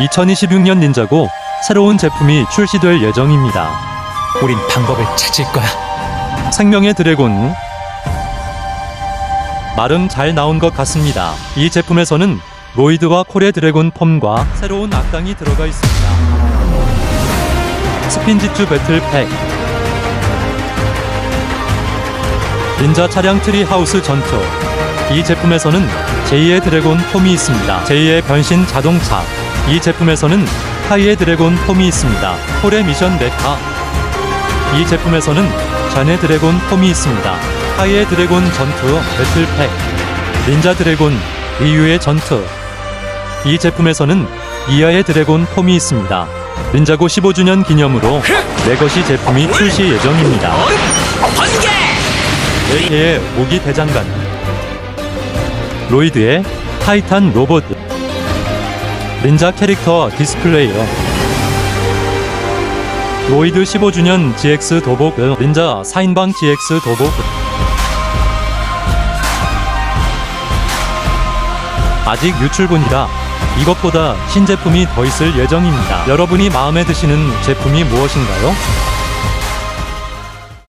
2026년 닌자고 새로운 제품이 출시될 예정입니다. 우린 방법을 찾을 거야. 생명의 드래곤 나름 잘 나온 것 같습니다. 이 제품에서는 로이드와 콜의 드래곤 펌과 새로운 악당이 들어가 있습니다. 스핀지투 배틀 팩 닌자 차량 트리 하우스 전투 이 제품에서는 제2의 드래곤 폼이 있습니다. 제2의 변신 자동차 이 제품에서는 카이의 드래곤 폼이 있습니다. 콜의 미션 메카 이 제품에서는 잔의 드래곤 폼이 있습니다. 하이의 드래곤 전투 배틀팩, 닌자 드래곤 리유의 전투. 이 제품에서는 이하의 드래곤 폼이 있습니다. 닌자고 15주년 기념으로 레거시 제품이 출시 예정입니다. AK의 모기 대장간, 로이드의 타이탄 로봇, 닌자 캐릭터 디스플레이어, 로이드 15주년 GX 도복 닌자 4인방 GX 도복 아직 유출분이라 이것보다 신제품이 더 있을 예정입니다. 여러분이 마음에 드시는 제품이 무엇인가요?